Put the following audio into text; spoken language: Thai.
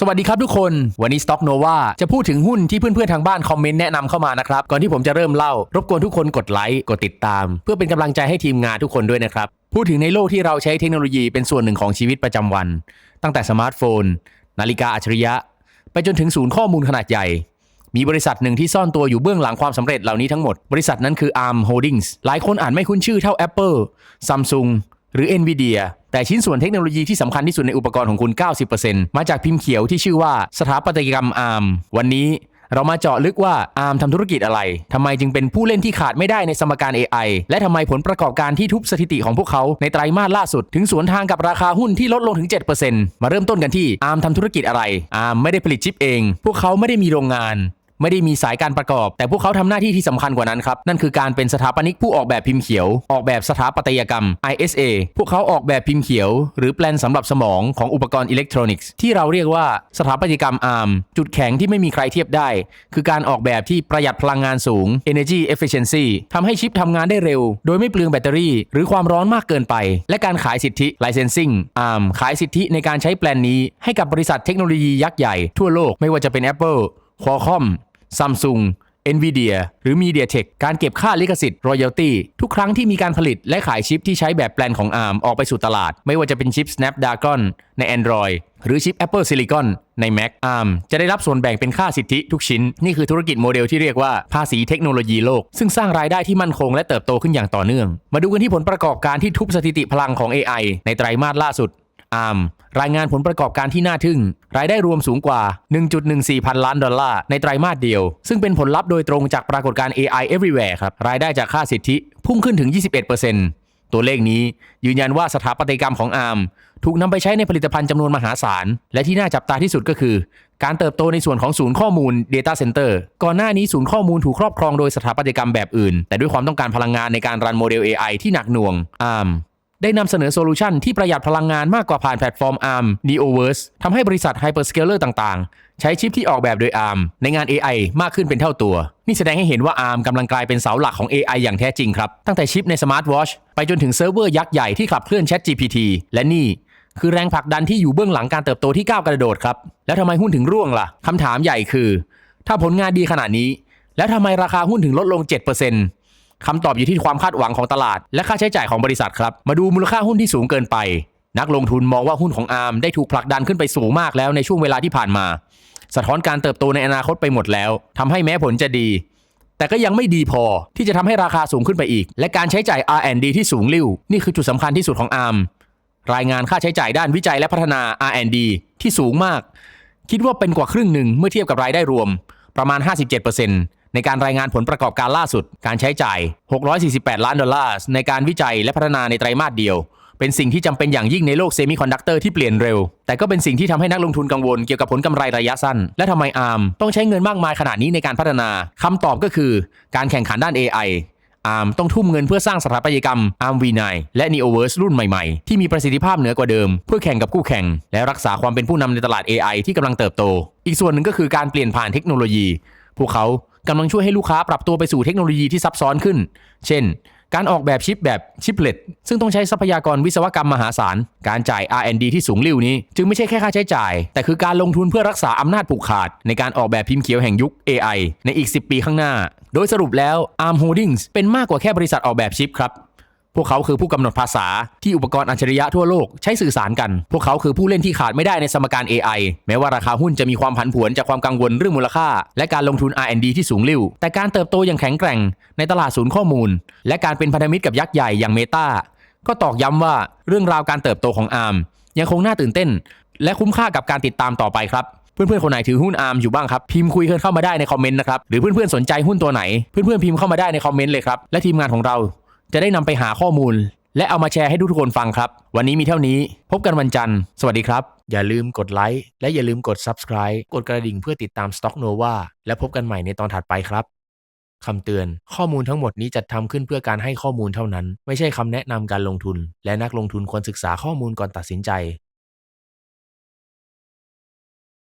สวัสดีครับทุกคน วันนี้ Stock Nova จะพูดถึงหุ้นที่เพื่อนๆทางบ้านคอมเมนต์แนะนำเข้ามานะครับ ก่อนที่ผมจะเริ่มเล่า รบกวนทุกคนกดไลค์กดติดตาม เพื่อเป็นกำลังใจให้ทีมงานทุกคนด้วยนะครับ พูดถึงในโลกที่เราใช้เทคโนโลยีเป็นส่วนหนึ่งของชีวิตประจำวัน ตั้งแต่สมาร์ทโฟน นาฬิกาอัจฉริยะ ไปจนถึงศูนย์ข้อมูลขนาดใหญ่ มีบริษัทหนึ่งที่ซ่อนตัวอยู่เบื้องหลังความสำเร็จเหล่านี้ทั้งหมดบริษัทนั้นคือ ARM Holdings หลายคนอาจไม่คุ้นชื่อเท่า Apple Samsung หรือ Nvidia แต่ชิ้นส่วนเทคโนโลยีที่สำคัญที่สุดในอุปกรณ์ของคุณ 90%มาจากพิมพ์เขียวที่ชื่อว่าสถาปัตยกรรม ARM วันนี้เรามาเจาะลึกว่า ARM ทำธุรกิจอะไร ทำไมจึงเป็นผู้เล่นที่ขาดไม่ได้ในสมการ AI และทำไมผลประกอบการที่ทุบสถิติของพวกเขาในไตรมาสล่าสุด ถึงสวนทางกับราคาหุ้นที่ลดลงถึง 7%มาเริ่มต้นกันที่ ARM ทำธุรกิจอะไร ARM ไม่ได้ผลิตชิปเอง พวกเขาไม่ได้มีโรงงาน ไม่ได้มีสายการประกอบ แต่พวกเขาทำหน้าที่ที่สำคัญกว่านั้นครับ นั่นคือการเป็นสถาปนิกผู้ออกแบบพิมพ์เขียว ออกแบบสถาปัตยกรรม ISA พวกเขาออกแบบพิมพ์เขียว หรือแปลนสำหรับสมองของอุปกรณ์อิเล็กทรอนิกส์ที่เราเรียกว่าสถาปัตยกรรม ARM จุดแข็งที่ไม่มีใครเทียบได้ คือการออกแบบที่ประหยัดพลังงานสูง energy efficiency ทำให้ชิปทำงานได้เร็ว โดยไม่เปลืองแบตเตอรี่ หรือความร้อนมากเกินไป และการขายสิทธิ licensing ARM ขายสิทธิในการใช้แปลนนี้ให้กับบริษัทเทคโนโลยียักษ์ใหญ่ทั่วโลกไม่ว่าจะเป็น Apple Qualcomm Samsung Nvidia หรือ MediaTek การเก็บค่าลิขสิทธิ์ royalty ทุกครั้งที่มีการผลิตและขายชิปที่ใช้แบบแปลนของ ARM ออกไปสู่ตลาด ไม่ว่าจะเป็นชิป Snapdragon ใน Android หรือชิป Apple Silicon ใน Mac ARM จะได้รับส่วนแบ่งเป็นค่าสิทธิทุกชิ้น นี่คือธุรกิจโมเดลที่เรียกว่าภาษีเทคโนโลยีโลก ซึ่งสร้างรายได้ที่มั่นคงและเติบโตขึ้นอย่างต่อเนื่อง มาดูกันที่ผลประกอบการที่ทุบสถิติพลังของ AI ในไตรมาสล่าสุด ARM รายงานผลประกอบการที่น่าทึ่ง รายได้รวมสูงกว่า 1.14 พันล้านดอลลาร์ในไตรมาสเดียว ซึ่งเป็นผลลัพธ์โดยตรงจากปรากฏการณ์ AI Everywhere ครับ รายได้จากค่าสิทธิพุ่งขึ้นถึง 21%ตัวเลขนี้ยืนยันว่าสถาปัตยกรรมของ ARM ถูกนำไปใช้ในผลิตภัณฑ์จำนวนมหาศาล และที่น่าจับตาที่สุดก็คือ การเติบโตในส่วนของศูนย์ข้อมูล Data Center ก่อนหน้านี้ศูนย์ข้อมูลถูกครอบครองโดยสถาปัตยกรรมแบบอื่น แต่ด้วยความต้องการพลังงานในการรันโมเดล AI ที่หนักหน่วง ARM ได้นำเสนอโซลูชันที่ประหยัดพลังงานมากกว่าผ่านแพลตฟอร์ม ARM Neoverse ทำให้บริษัท Hyperscaler ต่างๆ ใช้ชิปที่ออกแบบโดย ARM ในงาน AI มากขึ้นเป็นเท่าตัว นี่แสดงให้เห็นว่า ARM กำลังกลายเป็นเสาหลักของ AI อย่างแท้จริงครับ ตั้งแต่ชิปในสมาร์ทวอชไปจนถึงเซิร์ฟเวอร์ยักษ์ใหญ่ที่ขับเคลื่อน ChatGPT และนี่คือแรงผลักดันที่อยู่เบื้องหลังการเติบโตที่ก้าวกระโดดครับ แล้วทำไมหุ้นถึงร่วงล่ะคำถามใหญ่คือ ถ้าผลงานดีขนาดนี้ แล้วทำไมราคาหุ้นถึงลดลง 7% คำตอบอยู่ที่ความคาดหวังของตลาด และค่าใช้จ่ายของบริษัทครับ มาดูมูลค่าหุ้นที่สูงเกินไป นักลงทุนมองว่าหุ้นของอาร์มได้ถูกผลักดันขึ้นไปสูงมากแล้วในช่วงเวลาที่ผ่านมา สะท้อนการเติบโตในอนาคตไปหมดแล้วทำให้แม้ผลจะดี แต่ก็ยังไม่ดีพอที่จะทำให้ราคาสูงขึ้นไปอีก และการใช้จ่าย R&D ที่สูงลิ่วนี่คือจุดสำคัญที่สุดของอาร์มรายงานค่าใช้จ่ายด้านวิจัยและพัฒนา R&D ที่สูงมาก คิดว่าเป็นกว่าครึ่งหนึ่งเมื่อเทียบกับรายได้รวมประมาณ 57% ในการรายงานผลประกอบการล่าสุด การใช้จ่าย 648 ล้านดอลลาร์ในการวิจัยและพัฒนาในไตรมาสเดียว เป็นสิ่งที่จำเป็นอย่างยิ่งในโลกเซมิคอนดักเตอร์ที่เปลี่ยนเร็ว แต่ก็เป็นสิ่งที่ทำให้นักลงทุนกังวลเกี่ยวกับผลกำไรระยะสั้น และทำไมอาร์มต้องใช้เงินมากมายขนาดนี้ในการพัฒนาคำตอบก็คือการแข่งขันด้าน AI อาร์มต้องทุ่มเงินเพื่อสร้างสถาปัตยกรรม ARM V9 และ Neoverse รุ่นใหม่ๆ ที่มีประสิทธิภาพเหนือกว่าเดิม เพื่อแข่งกับคู่แข่ง และรักษาความเป็นผู้นำในตลาด AI ที่กำลังเติบโต อีกส่วนหนึ่งก็คือการเปลี่ยนผ่านเทคโนโลยี พวกเขา กำลังช่วยให้ลูกค้าปรับตัวไปสู่เทคโนโลยีที่ซับซ้อนขึ้น เช่น การออกแบบชิปแบบชิปเลตซึ่งต้องใช้ทรัพยากรวิศวกรรมมหาศาล การจ่าย R&D ที่สูงลิ่วนี้ จึงไม่ใช่แค่ค่าใช้จ่าย แต่คือการลงทุนเพื่อรักษาอำนาจผูกขาด ในการออกแบบพิมพ์เขียวแห่งยุค AI ในอีก 10 ปีข้างหน้า โดยสรุปแล้ว ARM Holdings เป็นมากกว่าแค่บริษัทออกแบบชิปครับ พวกเขาคือผู้กำหนดภาษาที่อุปกรณ์อัจฉริยะทั่วโลกใช้สื่อสารกัน พวกเขาคือผู้เล่นที่ขาดไม่ได้ในสมการ AI แม้ว่าราคาหุ้นจะมีความผันผวนจากความกังวลเรื่องมูลค่า และการลงทุน R&D ที่สูงลิ่ว แต่การเติบโตอย่างแข็งแกร่งในตลาดศูนย์ข้อมูล และการเป็นพันธมิตรกับยักษ์ใหญ่อย่างเมตาก็ตอกย้ำว่าเรื่องราวการเติบโตของ ARM ยังคงน่าตื่นเต้น และคุ้มค่ากับการติดตามต่อไปครับเพื่อนๆ คนไหนถือหุ้นอาร์มอยู่บ้างครับ พิมพ์คุยกันเข้ามาได้ในคอมเมนต์นะครับ หรือเพื่อนๆ สนใจหุ้นตัวไหน เพื่อนๆ พิมพ์เข้ามาได้ในคอมเมนต์เลยครับ และทีมงานของเรา จะได้นำไปหาข้อมูล และเอามาแชร์ให้ทุกคนฟังครับ วันนี้มีเท่านี้ พบกันวันจันทร์ สวัสดีครับ อย่าลืมกดไลค์และอย่าลืมกด Subscribe กดกระดิ่งเพื่อติดตาม Stock Nova และพบกันใหม่ในตอนถัดไปครับคำเตือน ข้อมูลทั้งหมดนี้จัดทำขึ้นเพื่อการให้ข้อมูลเท่านั้น ไม่ใช่คำแนะนำการลงทุน และนักลงทุนควรศึกษาข้อมูลก่อนตัดสินใจ